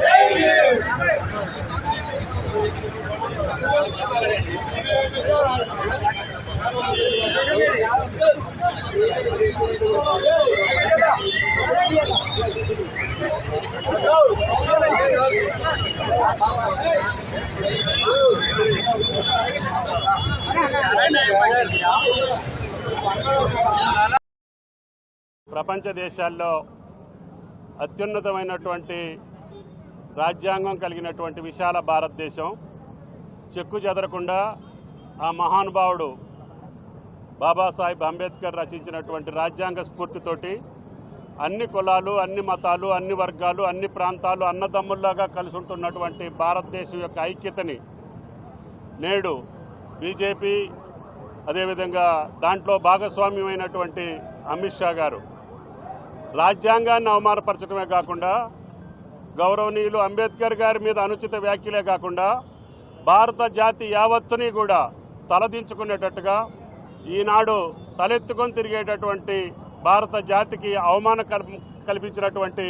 జై భీమ్ ప్రపంచ దేశాల్లో అత్యున్నతమైనటువంటి రాజ్యాంగం కలిగినటువంటి విశాల భారతదేశం. చెక్కు చెదరకుండా ఆ మహానుభావుడు బాబాసాహెబ్ అంబేద్కర్ రచించినటువంటి రాజ్యాంగ స్ఫూర్తితోటి అన్ని కులాలు అన్ని మతాలు అన్ని వర్గాలు అన్ని ప్రాంతాలు అన్నదమ్ముల్లాగా కలిసి ఉంటున్నటువంటి భారతదేశం యొక్క ఐక్యతని నేడు బీజేపీ అదేవిధంగా దాంట్లో భాగస్వామ్యమైనటువంటి అమిత్ షా గారు. రాజ్యాంగాన్ని అవమానపరచడమే కాకుండా గౌరవనీయులు అంబేద్కర్ గారి మీద అనుచిత వ్యాఖ్యలే కాకుండా భారత జాతి యావత్తుని కూడా తలదించుకునేటట్టుగా ఈనాడు తలెత్తుకొని తిరిగేటటువంటి భారత జాతికి అవమాన కల్పించినటువంటి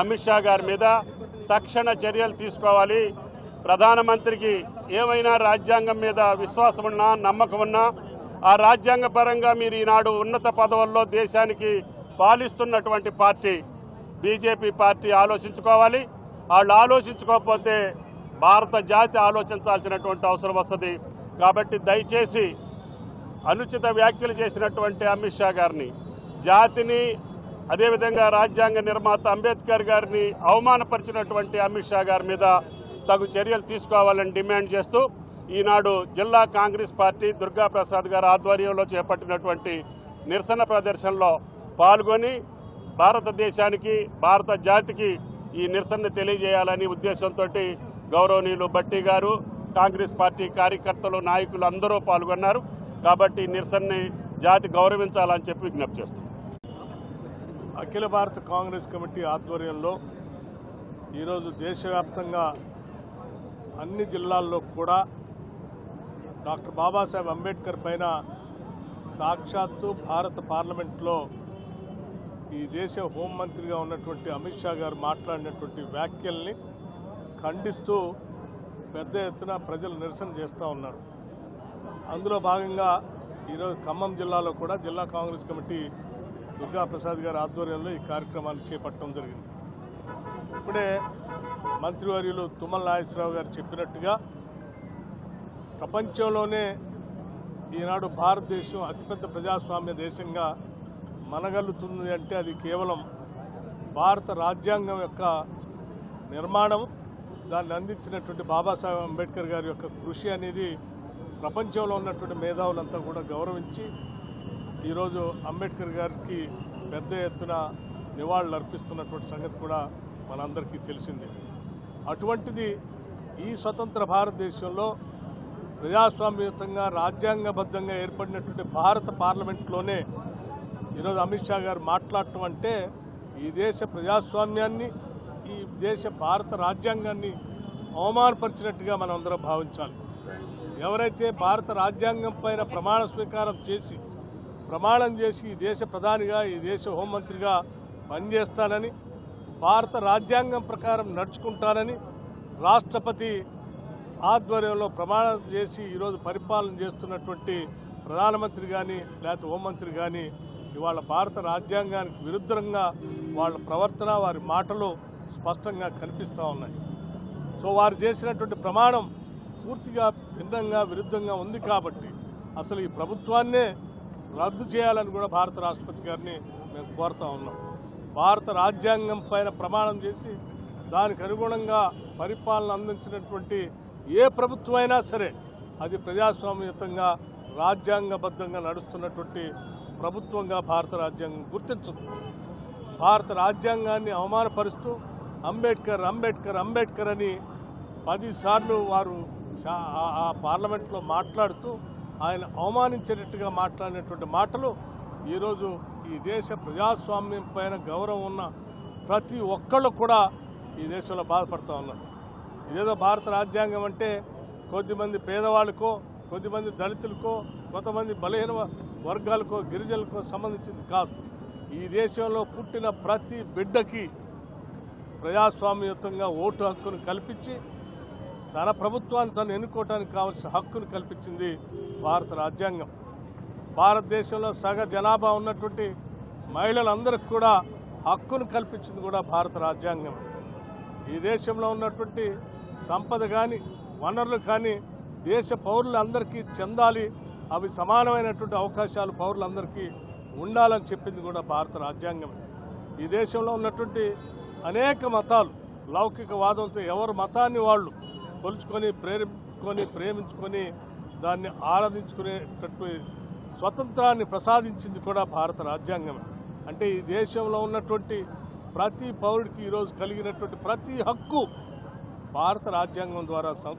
అమిత్ షా గారి మీద తక్షణ చర్యలు తీసుకోవాలి. ప్రధానమంత్రికి ఏమైనా రాజ్యాంగం మీద విశ్వాసం ఉన్నా నమ్మకం ఉన్నా ఆ రాజ్యాంగ పరంగా మీరు ఈనాడు ఉన్నత పదవుల్లో దేశానికి పాలిస్తున్నటువంటి పార్టీ బీజేపీ పార్టీ ఆలోచించుకోవాలి. వాళ్ళు ఆలోచించుకోకపోతే భారత జాతి ఆలోచించాల్సినటువంటి అవసరం వస్తుంది. కాబట్టి దయచేసి అనుచిత వ్యాఖ్యలు చేసినటువంటి అమిత్ షా గారిని జాతిని అదేవిధంగా రాజ్యాంగ నిర్మాత అంబేద్కర్ గారిని అవమానపరిచినటువంటి అమిత్ షా గారి మీద తగు చర్యలు తీసుకోవాలని డిమాండ్ చేస్తూ ఈనాడు జిల్లా కాంగ్రెస్ పార్టీ దుర్గాప్రసాద్ గారు గారి ఆధ్వర్యంలో చేపట్టినటువంటి నిరసన ప్రదర్శనలో పాల్గొని భారతదేశానికి భారత జాతికి ఈ నిరసన తెలియజేయాలని ఉద్దేశంతో గౌరవనీయులు భట్టి గారు కాంగ్రెస్ పార్టీ కార్యకర్తలు నాయకులు అందరూ పాల్గొన్నారు. కాబట్టి నిరసనని జాతి గౌరవించాలని చెప్పి విజ్ఞప్తి చేస్తున్నాం. అఖిల భారత కాంగ్రెస్ కమిటీ ఆధ్వర్యంలో ఈరోజు దేశవ్యాప్తంగా అన్ని జిల్లాల్లో కూడా డాక్టర్ బాబాసాహెబ్ అంబేద్కర్ పైన సాక్షాత్తు భారత పార్లమెంట్లో ఈ దేశ హోంమంత్రిగా ఉన్నటువంటి అమిత్ షా గారు మాట్లాడినటువంటి వ్యాఖ్యల్ని ఖండిస్తూ పెద్ద ఎత్తున ప్రజలు నిరసన చేస్తూ ఉన్నారు. అందులో భాగంగా ఈరోజు ఖమ్మం జిల్లాలో కూడా జిల్లా కాంగ్రెస్ కమిటీ దుర్గాప్రసాద్ గారి ఆధ్వర్యంలో ఈ కార్యక్రమాన్ని చేపట్టడం జరిగింది. ఇప్పుడే మంత్రివర్యులు తుమ్మల నాగేశ్వరరావు గారు చెప్పినట్టుగా ప్రపంచంలోనే ఈనాడు భారతదేశం అతిపెద్ద ప్రజాస్వామ్య దేశంగా మనగలుగుతుంది అంటే అది కేవలం భారత రాజ్యాంగం యొక్క నిర్మాణం దాన్ని అందించినటువంటి బాబాసాహెబ్ అంబేద్కర్ గారి యొక్క కృషి అనేది ప్రపంచంలో ఉన్నటువంటి మేధావులంతా కూడా గౌరవించి ఈరోజు అంబేద్కర్ గారికి పెద్ద ఎత్తున నివాళులు అర్పిస్తున్నటువంటి సంగతి కూడా మనందరికీ తెలిసిందే. అటువంటిది ఈ స్వతంత్ర భారతదేశంలో ప్రజాస్వామ్యయుతంగా రాజ్యాంగబద్ధంగా ఏర్పడినటువంటి భారత పార్లమెంట్లోనే ఈరోజు అమిత్ షా గారు మాట్లాడటం అంటే ఈ దేశ ప్రజాస్వామ్యాన్ని ఈ దేశ భారత రాజ్యాంగాన్ని అవమానపరిచినట్టుగా మనం అందరం భావించాలి. ఎవరైతే భారత రాజ్యాంగం పైన ప్రమాణ స్వీకారం చేసి ప్రమాణం చేసి ఈ దేశ ప్రధానిగా ఈ దేశ హోంమంత్రిగా పనిచేస్తానని భారత రాజ్యాంగం ప్రకారం నడుచుకుంటానని రాష్ట్రపతి ఆధ్వర్యంలో ప్రమాణం చేసి ఈరోజు పరిపాలన చేస్తున్నటువంటి ప్రధానమంత్రి కానీ లేకపోతే హోంమంత్రి కానీ ఇవాళ భారత రాజ్యాంగానికి విరుద్ధంగా వాళ్ళ ప్రవర్తన వారి మాటలు స్పష్టంగా కనిపిస్తూ ఉన్నాయి. సో వారు చేసినటువంటి ప్రమాణం పూర్తిగా భిన్నంగా విరుద్ధంగా ఉంది కాబట్టి అసలు ఈ ప్రభుత్వాన్నే రద్దు చేయాలని కూడా భారత రాష్ట్రపతి గారిని మేము కోరుతా ఉన్నాం. భారత రాజ్యాంగం పైన ప్రమాణం చేసి దానికి అనుగుణంగా పరిపాలన అందించినటువంటి ఏ ప్రభుత్వం అయినా సరే అది ప్రజాస్వామ్యతంగా రాజ్యాంగబద్ధంగా నడుస్తున్నటువంటి ప్రభుత్వంగా భారత రాజ్యాంగం గుర్తించదు. భారత రాజ్యాంగాన్ని అవమానపరుస్తూ అంబేద్కర్ అంబేద్కర్ అంబేద్కర్ అని పదిసార్లు వారు ఆ- ఆ పార్లమెంట్లో మాట్లాడుతూ ఆయన అవమానించేటట్టుగా మాట్లాడినటువంటి మాటలు ఈరోజు ఈ దేశ ప్రజాస్వామ్యం పైన గౌరవం ఉన్న ప్రతి ఒక్కళ్ళు కూడా ఈ దేశంలో బాధపడుతూ ఉన్నారు. ఇదేదో భారత రాజ్యాంగం అంటే కొద్దిమంది పేదవాళ్ళకో కొద్దిమంది దళితులకో కొంతమంది బలహీన వర్గాలకో గిరిజనులకో సంబంధించింది కాదు. ఈ దేశంలో పుట్టిన ప్రతి బిడ్డకి ప్రజాస్వామ్యయుతంగా ఓటు హక్కును కల్పించి తన ప్రభుత్వాన్ని తను ఎన్నుకోవటానికి కావాల్సిన హక్కును కల్పించింది భారత రాజ్యాంగం. భారతదేశంలో సగ జనాభా ఉన్నటువంటి మహిళలందరికీ కూడా హక్కును కల్పించింది కూడా భారత రాజ్యాంగం. ఈ దేశంలో ఉన్నటువంటి సంపద కానీ వనరులు కానీ దేశ పౌరులందరికీ చెందాలి అవి సమానమైనటువంటి అవకాశాలు పౌరులందరికీ ఉండాలని చెప్పింది కూడా భారత రాజ్యాంగం. ఈ దేశంలో ఉన్నటువంటి అనేక మతాలు లౌకిక వాదంతో ఎవరు మతాన్ని వాళ్ళు కొలుచుకొని ప్రేరేపించుకొని ప్రేమించుకొని దాన్ని ఆరాధించుకునేటట్టు స్వతంత్రాన్ని ప్రసాదించింది కూడా భారత రాజ్యాంగమే. అంటే ఈ దేశంలో ఉన్నటువంటి ప్రతి పౌరుడికి ఈరోజు కలిగినటువంటి ప్రతి హక్కు భారత రాజ్యాంగం ద్వారా సం-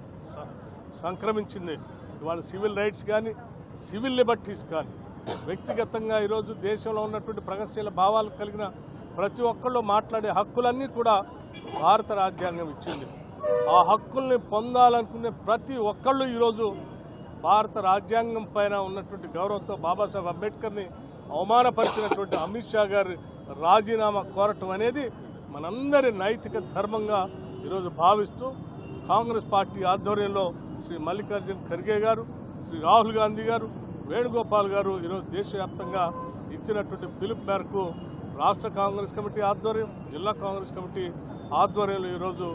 సంక్రమించింది. ఇవాళ సివిల్ రైట్స్ కానీ సివిల్ లిబర్టీస్ కానీ వ్యక్తిగతంగా ఈరోజు దేశంలో ఉన్నటువంటి ప్రగతిశీల భావాలు కలిగిన ప్రతి ఒక్కళ్ళు మాట్లాడే హక్కులన్నీ కూడా భారత రాజ్యాంగం ఇచ్చింది. ఆ హక్కుల్ని పొందాలనుకునే ప్రతి ఒక్కళ్ళు ఈరోజు భారత రాజ్యాంగం పైన ఉన్నటువంటి గౌరవంతో బాబాసాహెబ్ అంబేద్కర్ని అవమానపరిచినటువంటి అమిత్ షా గారి రాజీనామా కోరటం అనేది మనందరి నైతిక ధర్మంగా ఈరోజు భావిస్తూ కాంగ్రెస్ పార్టీ ఆధ్వర్యంలో శ్రీ మల్లికార్జున్ ఖర్గే గారు శ్రీ రాహుల్ గాంధీ గారు వేణుగోపాల్ గారు ఈరోజు దేశవ్యాప్తంగా ఇచ్చినటువంటి పిలుపు మేరకు రాష్ట్ర కాంగ్రెస్ కమిటీ ఆధ్వర్యం జిల్లా కాంగ్రెస్ కమిటీ ఆధ్వర్యంలో ఈరోజు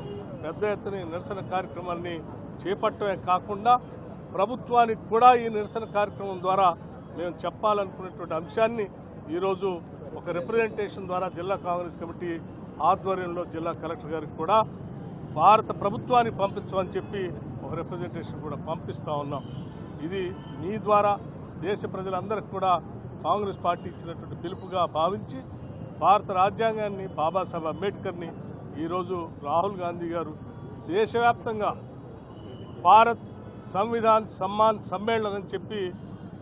పెద్ద ఎత్తున నిరసన కార్యక్రమాన్ని చేపట్టమే కాకుండా ప్రభుత్వానికి కూడా ఈ నిరసన కార్యక్రమం ద్వారా మేము చెప్పాలనుకున్నటువంటి అంశాన్ని ఈరోజు ఒక రిప్రజెంటేషన్ ద్వారా జిల్లా కాంగ్రెస్ కమిటీ ఆధ్వర్యంలో జిల్లా కలెక్టర్ గారికి కూడా భారత ప్రభుత్వానికి పంపించమని చెప్పి ఒక రిప్రజెంటేషన్ కూడా పంపిస్తూ ఉన్నాం. ఇది మీ ద్వారా దేశ ప్రజలందరికీ కూడా కాంగ్రెస్ పార్టీ ఇచ్చినటువంటి పిలుపుగా భావించి భారత రాజ్యాంగాన్ని బాబాసాహెబ్ అంబేద్కర్ని ఈరోజు రాహుల్ గాంధీ గారు దేశవ్యాప్తంగా భారత్ సంవిధాన్ సమ్మాన్ సమ్మేళనం అని చెప్పి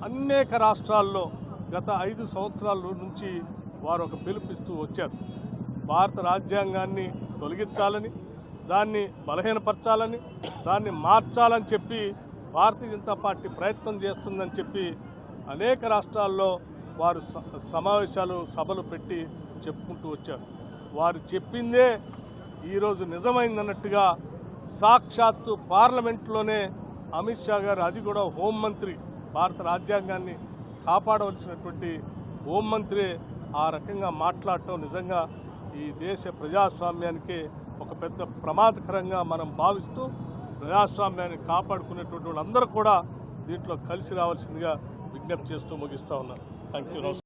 అనేక రాష్ట్రాల్లో గత ఐదు సంవత్సరాల నుంచి వారు ఒక పిలుపిస్తూ వచ్చారు. భారత రాజ్యాంగాన్ని తొలగించాలని దాన్ని బలహీనపరచాలని దాన్ని మార్చాలని చెప్పి భారతీయ జనతా పార్టీ ప్రయత్నం చేస్తుందని చెప్పి అనేక రాష్ట్రాల్లో వారు స- సమావేశాలు సభలు పెట్టి చెప్పుకుంటూ వచ్చారు. వారు చెప్పిందే ఈరోజు నిజమైందన్నట్టుగా సాక్షాత్తు పార్లమెంట్లోనే అమిత్ షా గారు అది కూడా హోంమంత్రి భారత రాజ్యాంగాన్ని కాపాడవలసినటువంటి హోంమంత్రి ఆ రకంగా మాట్లాడటం నిజంగా ఈ దేశ ప్రజాస్వామ్యానికి ఒక పెద్ద ప్రమాదకరంగా మనం భావిస్తూ ప్రజాస్వామ్యాన్ని కాపాడుకునేటువంటి వాళ్ళందరూ కూడా దీంట్లో కలిసి రావాల్సిందిగా విజ్ఞప్తి చేస్తూ ముగిస్తూ ఉన్నారు థ్యాంక్ యూ